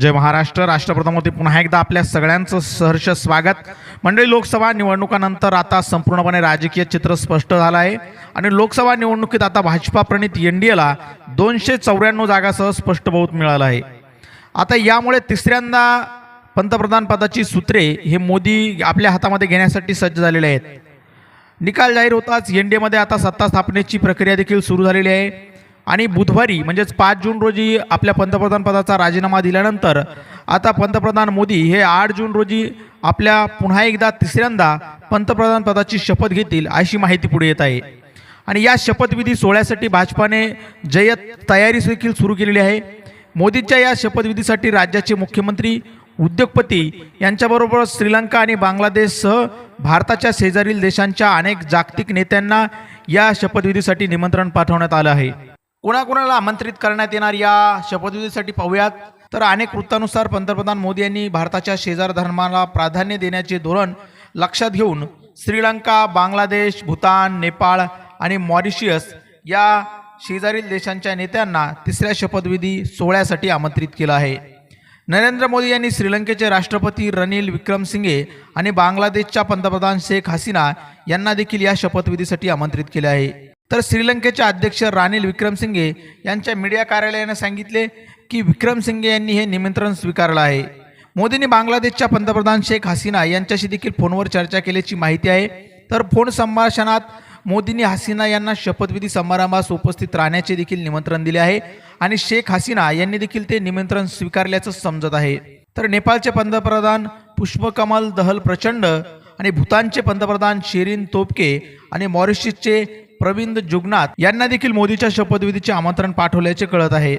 जय महाराष्ट्र. राष्ट्रप्रथममध्ये पुन्हा एकदा आपल्या सगळ्यांचं सहर्ष स्वागत. मंडळी लोकसभा निवडणुकानंतर आता संपूर्णपणे राजकीय चित्र स्पष्ट झालं आहे. आणि लोकसभा निवडणुकीत आता भाजपा प्रणित एन डी एला दोनशे चौऱ्याण्णव जागासह स्पष्ट बहुत मिळालं आहे. आता यामुळे तिसऱ्यांदा पंतप्रधानपदाची सूत्रे हे मोदी आपल्या हातामध्ये घेण्यासाठी सज्ज झालेले आहेत. निकाल जाहीर होताच एन डी एमध्ये आता सत्ता स्थापनेची प्रक्रिया देखील सुरू झालेली आहे. आणि बुधवारी म्हणजेच पाच जून रोजी आपल्या पंतप्रधान पदाचा राजीनामा दिल्यानंतर आता पंतप्रधान मोदी हे आठ जून रोजी आपल्या पुन्हा एकदा तिसऱ्यांदा पंतप्रधान पदाची शपथ घेतील अशी माहिती पुढे येत आहे. आणि या शपथविधी सोहळ्यासाठी भाजपाने जय्यत तयारी देखील सुरू केलेली आहे. मोदींच्या या शपथविधीसाठी राज्याचे मुख्यमंत्री उद्योगपती यांच्याबरोबर श्रीलंका आणि बांगलादेशसह भारताच्या शेजारील देशांच्या अनेक जागतिक नेत्यांना या शपथविधीसाठी निमंत्रण पाठवण्यात आलं आहे. कोणाकोणाला आमंत्रित करण्यात येणार या शपथविधीसाठी पाहूयात. तर अनेक वृत्तानुसार पंतप्रधान मोदी यांनी भारताच्या शेजार धर्माला प्राधान्य देण्याचे धोरण लक्षात घेऊन श्रीलंका बांगलादेश भूतान नेपाळ आणि मॉरिशियस या शेजारील देशांच्या नेत्यांना तिसऱ्या शपथविधी सोहळ्यासाठी आमंत्रित केलं आहे. नरेंद्र मोदी यांनी श्रीलंकेचे राष्ट्रपती रनिल विक्रमसिंगे आणि बांगलादेशच्या पंतप्रधान शेख हसीना यांना देखील या शपथविधीसाठी आमंत्रित केले आहे. तर श्रीलंकेचे अध्यक्ष रानिल विक्रमसिंगे यांच्या मीडिया कार्यालयाने सांगितले की विक्रमसिंगे यांनी हे निमंत्रण स्वीकारलं आहे. मोदींनी बांगलादेशच्या पंतप्रधान शेख हसीना यांच्याशी देखील फोनवर चर्चा केल्याची माहिती आहे. तर फोन संभाषणात मोदींनी हसीना यांना शपथविधी समारंभास उपस्थित राहण्याचे देखील निमंत्रण दिले आहे आणि शेख हसीना यांनी देखील ते निमंत्रण स्वीकारल्याचं समजत आहे. तर नेपाळचे पंतप्रधान पुष्पकमल दहल प्रचंड आणि भूतानचे पंतप्रधान शेरीन तोपके आणि मॉरिशसचे प्रविंद जुगनाथ यांना देखील मोदीच्या शपथविधीचे आमंत्रण पाठवल्याचे कळत आहे.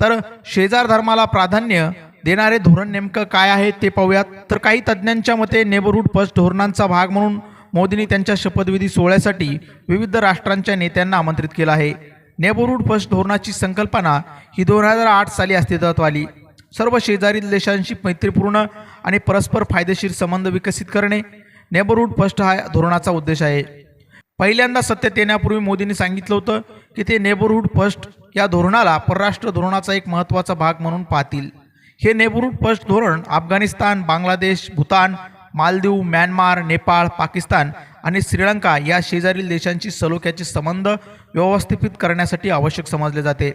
तर शेजार धर्माला प्राधान्य देणारे धोरण नेमकं काय आहे ते पाहूयात. तर काही तज्ज्ञांच्या मते नेबरहूड फर्स्ट धोरणांचा भाग म्हणून मोदींनी त्यांच्या शपथविधी सोहळ्यासाठी विविध राष्ट्रांच्या नेत्यांना आमंत्रित केलं आहे. नेबरहूड फर्स्ट धोरणाची संकल्पना ही दोन हजार आठ साली अस्तित्वात आली. सर्व शेजारील देशांशी मैत्रीपूर्ण आणि परस्पर फायदेशीर संबंध विकसित करणे नेबरहूड फर्स्ट हा धोरणाचा उद्देश आहे. पहिल्यांदा सत्तेत येण्यापूर्वी मोदींनी सांगितलं होतं की ते नेबरहूड फर्स्ट या धोरणाला परराष्ट्र धोरणाचा एक महत्त्वाचा भाग म्हणून पाहतील. हे नेबरहूड फर्स्ट धोरण अफगाणिस्तान बांगलादेश भूतान मालदीव म्यानमार नेपाळ पाकिस्तान आणि श्रीलंका या शेजारील देशांची सलोख्याचे संबंध व्यवस्थापित करण्यासाठी आवश्यक समजले जाते.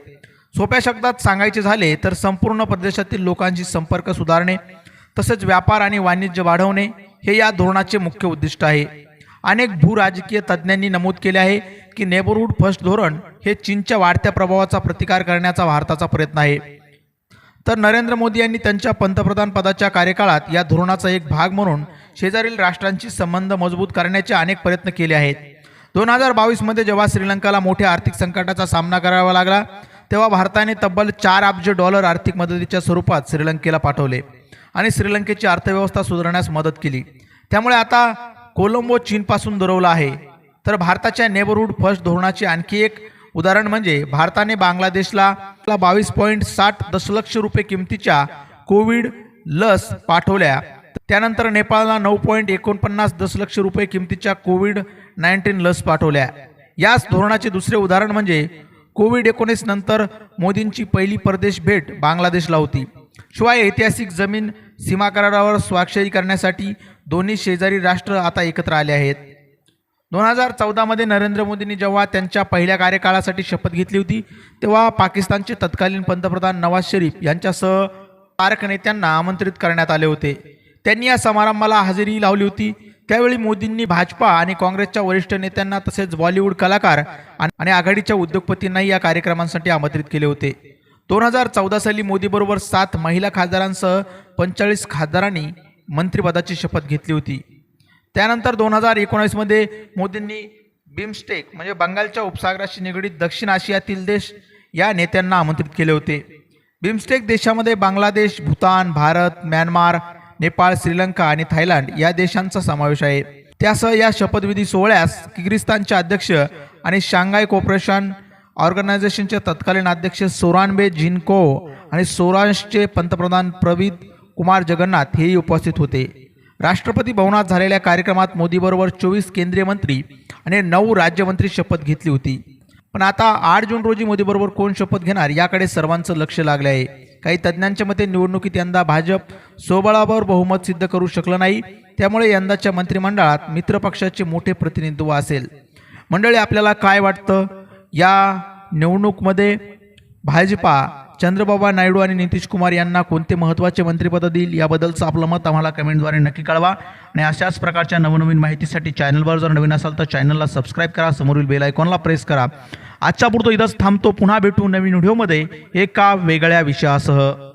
सोप्या शब्दात सांगायचे झाले तर संपूर्ण प्रदेशातील लोकांशी संपर्क सुधारणे तसेच व्यापार आणि वाणिज्य वाढवणे हे या धोरणाचे मुख्य उद्दिष्ट आहे. अनेक भूराजकीय तज्ज्ञांनी नमूद केले आहे की नेबरहूड फर्स्ट धोरण हे चीनच्या वाढत्या प्रभावाचा प्रतिकार करण्याचा भारताचा प्रयत्न आहे. तर नरेंद्र मोदी यांनी त्यांच्या पंतप्रधान पदाच्या कार्यकाळात या धोरणाचा एक भाग म्हणून शेजारील राष्ट्रांशी संबंध मजबूत करण्याचे अनेक प्रयत्न केले आहेत. दोन हजार बावीसमध्ये जेव्हा श्रीलंकाला मोठ्या आर्थिक संकटाचा सामना करावा लागला तेव्हा भारताने तब्बल चार अब्ज डॉलर आर्थिक मदतीच्या स्वरूपात श्रीलंकेला पाठवले आणि श्रीलंकेची अर्थव्यवस्था सुधारण्यास मदत केली. त्यामुळे आता कोलंबो चीनपासून दुरवला आहे. तर भारताच्या नेबरहूड फर्स्ट धोरणाचे आणखी एक उदाहरण म्हणजे भारताने बांगलादेशला बावीस पॉईंट साठ दशलक्ष रुपये किमतीच्या कोविड लस पाठवल्या. त्यानंतर नेपाळला नऊ पॉईंट एकोणपन्नास दशलक्ष रुपये किमतीच्या कोविड नाईन्टीन लस पाठवल्या. याच धोरणाचे दुसरे उदाहरण म्हणजे कोविड एकोणीस नंतर मोदींची पहिली परदेश भेट बांगलादेशला होती. शिवाय ऐतिहासिक जमीन सीमा करारावर स्वाक्षरी करण्यासाठी दोन्ही शेजारी राष्ट्र आता एकत्र आले आहेत. दोन हजार चौदामध्ये नरेंद्र मोदींनी जेव्हा त्यांच्या पहिल्या कार्यकाळासाठी शपथ घेतली होती तेव्हा पाकिस्तानचे तत्कालीन पंतप्रधान नवाज शरीफ यांच्यासह तारक नेत्यांना आमंत्रित करण्यात आले होते. त्यांनी या समारंभाला हजेरी लावली होती. त्यावेळी मोदींनी भाजपा आणि काँग्रेसच्या वरिष्ठ नेत्यांना तसेच बॉलिवूड कलाकार आणि आघाडीच्या उद्योगपतींनाही या कार्यक्रमांसाठी आमंत्रित केले होते. दोन हजार चौदा साली मोदीबरोबर सात महिला खासदारांसह पंचेचाळीस खासदारांनी मंत्रिपदाची शपथ घेतली होती. त्यानंतर दोन हजार एकोणीसमध्ये मोदींनी बिमस्टेक म्हणजे बंगालच्या उपसागराशी निगडीत दक्षिण आशियातील देश या नेत्यांना आमंत्रित केले होते. बिमस्टेक देशामध्ये बांगलादेश भूतान भारत म्यानमार नेपाळ श्रीलंका आणि थायलंड या देशांचा समावेश आहे. त्यासह या शपथविधी सोहळ्यास किर्गिस्तानचे अध्यक्ष आणि शांघाय कॉर्पोरेशन ऑर्गनायझेशनचे तत्कालीन अध्यक्ष सोरानबे जिनको आणि सोरांशचे पंतप्रधान प्रवीद कुमार जगन्नाथ हेही उपस्थित होते. राष्ट्रपती भवनात झालेल्या कार्यक्रमात मोदीबरोबर चोवीस केंद्रीय मंत्री आणि नऊ राज्यमंत्री शपथ घेतली होती. पण आता आठ जून रोजी मोदीबरोबर कोण शपथ घेणार याकडे सर्वांचं लक्ष लागले आहे. काही तज्ज्ञांच्या मते निवडणुकीत यंदा भाजप स्वबळावर बहुमत सिद्ध करू शकलं नाही. त्यामुळे यंदाच्या मंत्रिमंडळात मित्रपक्षाचे मोठे प्रतिनिधित्व असेल. मंडळी आपल्याला काय वाटतं? या निवडणूकमध्ये भाजपा चंद्रबाबा नायडू आणि नितीश कुमार यांना कोणते महत्त्वाचे मंत्रिपद देईल याबद्दलचं आपलं मत आम्हाला कमेंटद्वारे नक्की कळवा. आणि अशाच प्रकारच्या नवनवीन माहितीसाठी चॅनलवर जर नवीन असाल तर चॅनलला सबस्क्राईब करा समोरील बेल आयकॉनला प्रेस करा. आजच्या पुरतो इथंच थांबतो. पुन्हा भेटू नवीन व्हिडिओमध्ये एका वेगळ्या विषयासह.